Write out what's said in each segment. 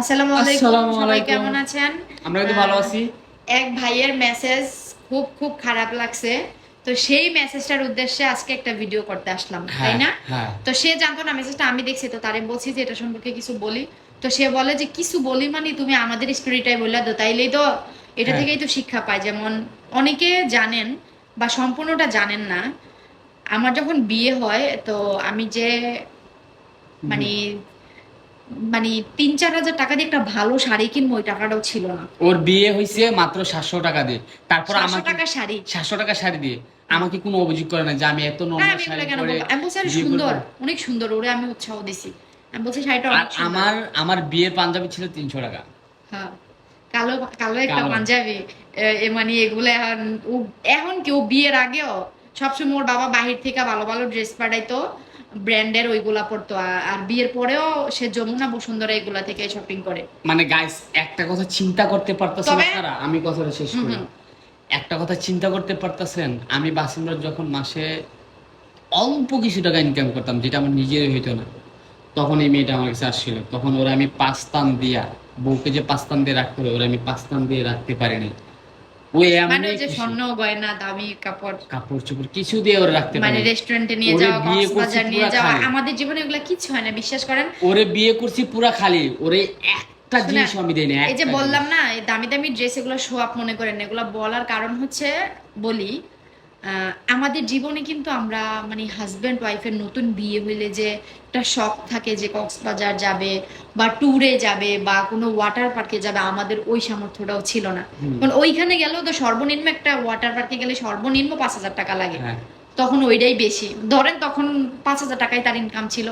আসসালামু আলাইকুম। সবাই কেমন আছেন? আমরা কিন্তু ভালো আছি। এক ভাইয়ের মেসেজ খুব খুব খারাপ লাগছে। তো সেই মেসেজটার উদ্দেশ্যে আজকে একটা ভিডিও করতে আসলাম তাই হ্যাঁ না? হ্যাঁ। তো সে জানতো না মেসেজটা আমি দেখছি তো তারে বলছি যে এটা সম্পর্কে কিছু বলি। তো সে বলে যে কিছু বলি মানে তুমি আমাদের স্টোরিটাই বললা তো তাইলেই তো এটা হ্যাঁ। থেকেই তো শিক্ষা পায়। যেমন অনেকে জানেন বা সম্পূর্ণটা জানেন না আমার যখন বিয়ে হয় তো আমি যে মানে মানে তিন চার হাজার টাকা দিয়ে একটা ভালো শাড়ি কিনবো ওই টাকাটাও ছিল না। ওর বিয়ে হয়েছে মাত্র সাতশো টাকা দিয়ে। তারপর আমাকে টাকা শাড়ি। সাতশো টাকা শাড়ি দিয়ে। আমাকে কোনো অভিযোগ করে না যে আমি এত নর্মাল শাড়ি পরে আমি বলছি সুন্দর অনেক সুন্দর ওরে আমি উৎসাহ দিছি। আমি বলছি শাড়িটা আমার আমার বিয়ের পাঞ্জাবি ছিল তিনশো টাকা। হ্যাঁ। কালো কালো একটা পাঞ্জাবি মানে এগুলো এখন ও- এখন কেউ বিয়ের আগেও সবসময় ওর বাবা বাহির থেকে ভালো ভালো ড্রেস পাঠাইতো ব্র্যান্ডের ওইগুলা পরতো। আর- বিয়ের পরেও সে যমুনা বসুন্ধরা এগুলা থেকে শপিং করে। মানে গাইস একটা কথা চিন্তা করতে পারতেছেন আপনারা? আমি কথাটা শেষ করি। একটা কথা চিন্তা করতে পারতেছেন? আমি বাসিন্দার যখন মাসে অল্প কিছু টাকা ইনকাম করতাম যেটা আমার নিজের হইতো না তখন এই মেয়েটা আমার কাছে আসছিল। তখন ওরা আমি পাঁচতান দিয়া বউকে যে পাঁচতান দিয়ে রাখতে হবে ওরা আমি পাঁচতান দিয়ে রাখতে পারিনি। ওই মানে যে কিছু- স্বর্ণ গয়না দামি কাপড়। কাপড় চোপড় কিছু দিয়ে ওরা রাখতে মানে রেস্টুরেন্টে নিয়ে যাওয়া কক্সবাজার নিয়ে যাওয়া আমাদের জীবনে এগুলো কিছু হয় না বিশ্বাস করেন? ওরে বিয়ে করছি পুরা খালি। ওরে একটা জিনিস আমি দেই না এই যে বললাম না দামি দামি ড্রেস এগুলো শো আপ মনে করেন এগুলো বলার কারণ হচ্ছে বলি আমাদের জীবনে কিন্তু আমরা মানে হাজব্যান্ড ওয়াইফের নতুন বিয়ে হইলে যে একটা শখ থাকে যে কক্সবাজার যাবে বা ট্যুরে যাবে বা কোনো ওয়াটার পার্কে যাবে আমাদের ওই সামর্থ্যটাও ছিল না। কারণ ওইখানে গেলেও তো সর্বনিম্ন একটা ওয়াটার পার্কে গেলে সর্বনিম্ন পাঁচ হাজার টাকা লাগে। হ্যাঁ। তখন ওইটাই বেশি। ধরেন তখন পাঁচ হাজার টাকায় তার ইনকাম ছিল।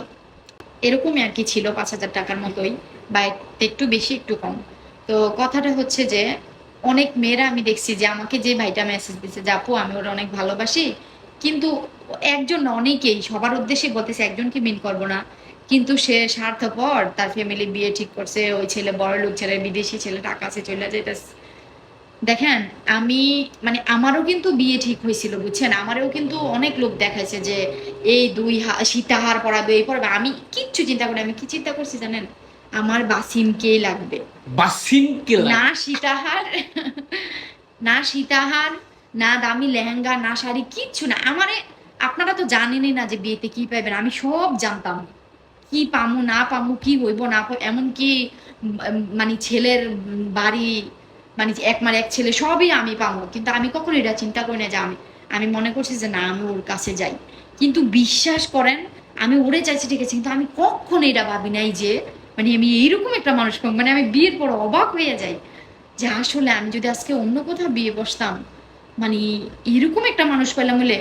এরকমই আর কি ছিল পাঁচ হাজার টাকার মতোই বা একটু বেশি একটু কম। তো কথাটা হচ্ছে যে অনেক মেয়েরা আমি দেখছি যে আমাকে যে ভাইটা মেসেজ দিচ্ছে যে আপু, আমি ওরা অনেক ভালোবাসি। কিন্তু একজন অনেকেই সবার উদ্দেশ্যে বলতেছে, একজনকে মিন করব না। কিন্তু সে স্বার্থপর, তার ফ্যামিলি বিয়ে ঠিক করছে, ওই ছেলে বড় লোক ছেলে, বিদেশি ছেলে টাকা আছে চলে যাইতেছে। দেখেন, আমি মানে আমারও কিন্তু বিয়ে ঠিক হয়েছিল বুঝছেন? আমারও কিন্তু অনেক লোক দেখাইছে যে, এই দুই সীতাহার পরাবে, এই পড়াবে আমি কিচ্ছু চিন্তা করি আমি কি চিন্তা করছি জানেন? আমার বাসিমকেই লাগবে? বাসিম কেলা না সীতাহার না সীতাহার না দামি লেহেঙ্গা না শাড়ি কিচ্ছু না। আমারে আপনারা তো জানেনই না যে বিয়েতে কি পাইবেন আমি সব জানতাম। কি পামু না পামু কি হইব না এমনকি মানে ছেলের বাড়ি মানে এক মানে এক ছেলে সবই আমি পাবো কিন্তু আমি কখনো এটা চিন্তা করি না যে আমি আমি মনে করছি যে না আমি ওর কাছে যাই। কিন্তু বিশ্বাস করেন আমি ওরে চাইছি ঠিক আছে কিন্তু আমি কখনো এটা ভাবি নাই যে মানে আমি এইরকম একটা মানুষ পাবো। মানে আমি বিয়ের পর অবাক হয়ে যাই যে আসলে আমি যদি আজকে অন্য কোথাও বিয়ে বসতাম মানে এরকম একটা মানুষ পেলাম বলে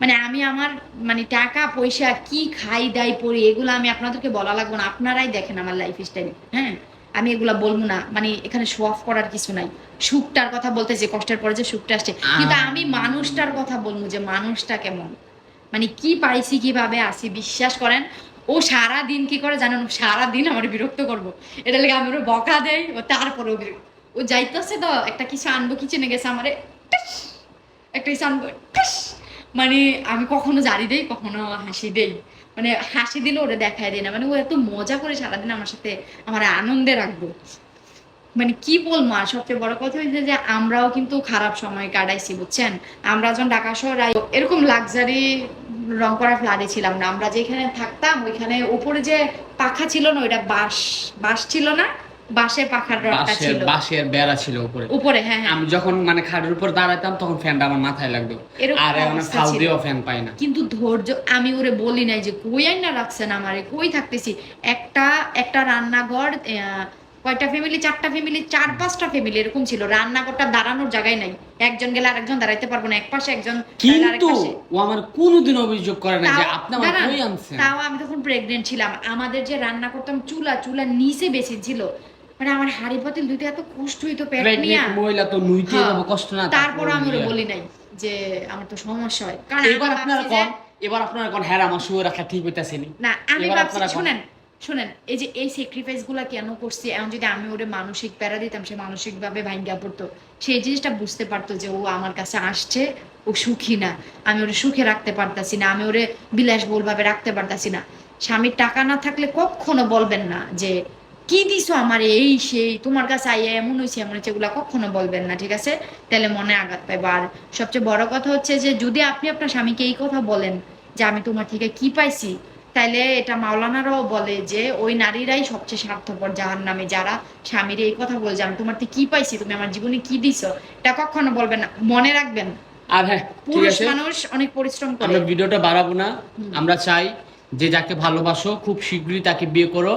মানে আমি আমার মানে টাকা পয়সা কি খাই দাই পরি এগুলো আমি আপনাদেরকে বলা লাগবে না আপনারাই দেখেন আমার লাইফ স্টাইল হ্যাঁ? আমি এগুলা বলব না মানে এখানে শো অফ করার কিছু নাই। সুখটার কথা বলতে যে কষ্টের পরে যে সুখটা আসছে কিন্তু আমি মানুষটার কথা বলব যে মানুষটা কেমন? মানে কি পাইছি কীভাবে আসি বিশ্বাস করেন ও সারা দিন কি করে জানেন? সারা দিন আমার বিরক্ত করব। এটা লেগে আমি ওর বকা দেই, ও তারপরে ও বিরক্ত- ও যাইতেছে তো, একটা কিছু আনব কিচেনে গেছে আমারে একটা কিছু আনব মানে আমি কখনো জারি দেই, কখনো হাসি দেই। মানে হাসি দিলে ওরে দেখায় দেয় না। মানে ও এত মজা করে সারাদিন আমার সাথে আমার আনন্দে রাখব। মানে কি বলব, আর সবচেয়ে বড় কথা হচ্ছে যে আমরাও কিন্তু খারাপ সময় কাটাইছি, বুঝছেন? আমরা যখন ঢাকা শহর এরকম লাক্সারি রং করা ফ্ল্যাটে ছিলাম না। আমরা যেখানে থাকতাম ওইখানে উপরে যে পাখা ছিল না ওইটা বাঁশ বাঁশ ছিল না বাঁশের পাখার ছিল। বাঁশের বেড়া ছিল উপরে। উপরে হ্যাঁ হ্যাঁ। আমি যখন মানে খাটের উপর দাঁড়াইতাম তখন ফ্যানটা আমার মাথায় লাগতো। এরকম আর এখন দিয়েও ফ্যান পাই না। কিন্তু ধৈর্য আমি ওরে বলি নাই যে কই আইনা রাখছেন আমারে? কই থাকতেছি? একটা একটা রান্নাঘর কয়টা ফ্যামিলি চারটা ফ্যামিলি চার পাঁচটা ফ্যামিলি এরকম ছিল। রান্নাঘরটা দাঁড়ানোর জায়গায় নাই। একজন গেলে আরেকজন দাঁড়াইতে পারব না এক পাশে একজন কিন্তু ও আমার কোনোদিন অভিযোগ করে না যে আপনি আমার কই আনছেন। তাও আমি তখন প্রেগনেন্ট ছিলাম। আমাদের যে রান্না করতাম চুলা চুলা নিচে বেশি ছিল। মানে আমার হাড়ি পাতিল দুইটা এত কষ্ট হইতো পেট নিয়ে। মহিলা তো নুইতে হ্যাঁ। যাব কষ্ট না তারপর আমি বলি নাই যে আমার তো সমস্যা হয়। কারণ এবার আপনারা কোন এবার আপনারা কোন হ্যাঁ আমার শুয়ে রাখা ঠিক হইতাছে নি। আমি ভাবছি শুনেন শুনেন, এই যে এই স্যাক্রিফাইসগুলা কেন করছি? এখন যদি আমি ওরে মানসিক প্যারা দিতাম, সে মানসিক ভাবে ভাঙ্গা পড়তো সেই জিনিসটা বুঝতে পারতো যে ও আমার কাছে আসছে, ও সুখী না। আমি ওরে সুখে রাখতে পারতাছি না, আমি ওরে বিলাসবহুল ভাবে রাখতে পারতাছি না। স্বামীর টাকা না থাকলে কখনো বলবেন না যে, কি দিছো আমার এই সেই, তোমার কাছে আইয়া এমন হয়েছে এমন হয়েছে এগুলা কখনো বলবেন না, ঠিক আছে? তাহলে মনে আঘাত পাইবো। আর সবচেয়ে বড় কথা হচ্ছে যে, যদি আপনি আপনার স্বামীকে এই কথা বলেন যে, আমি তোমার থেকে কি পাইছি? তাইলে এটা মাওলানারাও বলে যে ওই নারীরাই সবচেয়ে স্বার্থপর জাহার নামে যারা স্বামীর এই কথা বলে যে আমি তোমার কি পাইছি? তুমি আমার জীবনে কি দিছো? এটা কখনো বলবেন না মনে রাখবেন। আর হ্যাঁ পুরুষ মানুষ অনেক পরিশ্রম করে। আমরা ভিডিওটা বাড়াবো না। আমরা চাই যে যাকে ভালোবাসো খুব শীঘ্রই তাকে বিয়ে করো।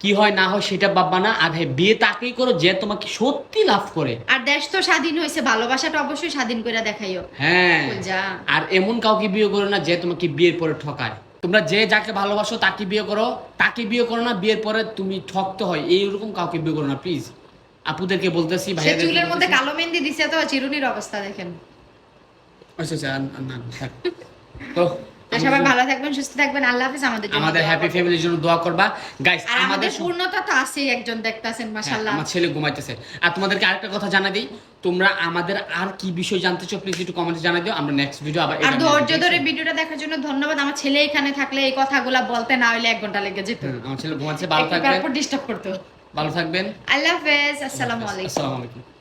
কি হয় না হয় সেটা ভাববা না। আর হ্যাঁ বিয়ে তাকেই করো যে তোমাকে সত্যি লাভ করে। আর দেশ তো স্বাধীন হয়েছে ভালোবাসাটা অবশ্যই স্বাধীন করে দেখাইও। হ্যাঁ। যা। আর এমন কাউকে বিয়ে করো না যে তোমাকে বিয়ের পরে ঠকায়। তোমরা যে যাকে ভালোবাসো তাকে বিয়ে করো। তাকে বিয়ে করো না বিয়ের পরে তুমি ঠকতে হয়। এইরকম কাউকে বিয়ে করো না প্লিজ আপুদেরকে বলতেছি ভাই চুলের মধ্যে কালো মেহেন্দি দিছে তো চিরুনির অবস্থা দেখেন। আচ্ছা আচ্ছা না, তো সবাই ভালো থাকবেন সুস্থ থাকবেন। আল্লাহ হাফিজ আমাদের জন্য আমাদের হ্যাপি ফ্যামিলির জন্য দোয়া করবা। গাইস আমাদের পূর্ণতা তো আছেই একজন দেখতাছেন হ্যাঁ, মাশাআল্লাহ। আমার ছেলে ঘুমাইতেছে। আর তোমাদেরকে আরেকটা কথা জানা দিই। তোমরা আমাদের আর কি বিষয় জানতে চাও প্লিজ একটু কমেন্টে জানাই দিও। আমরা নেক্সট ভিডিও আবার আর ধৈর্য ধরে ভিডিওটা দেখার জন্য ধন্যবাদ। আমার ছেলে এখানে থাকলে এই কথাগুলা বলতে না হইলে এক ঘণ্টা লেগে যেত। আমার ছেলে ঘুমাচ্ছে ভালো থাকবেন তারপর ডিস্টার্ব করতো। ভালো থাকবেন। আল্লাহ হাফেজ আসসালামু আলাইকুম। আসসালামু আলাইকুম।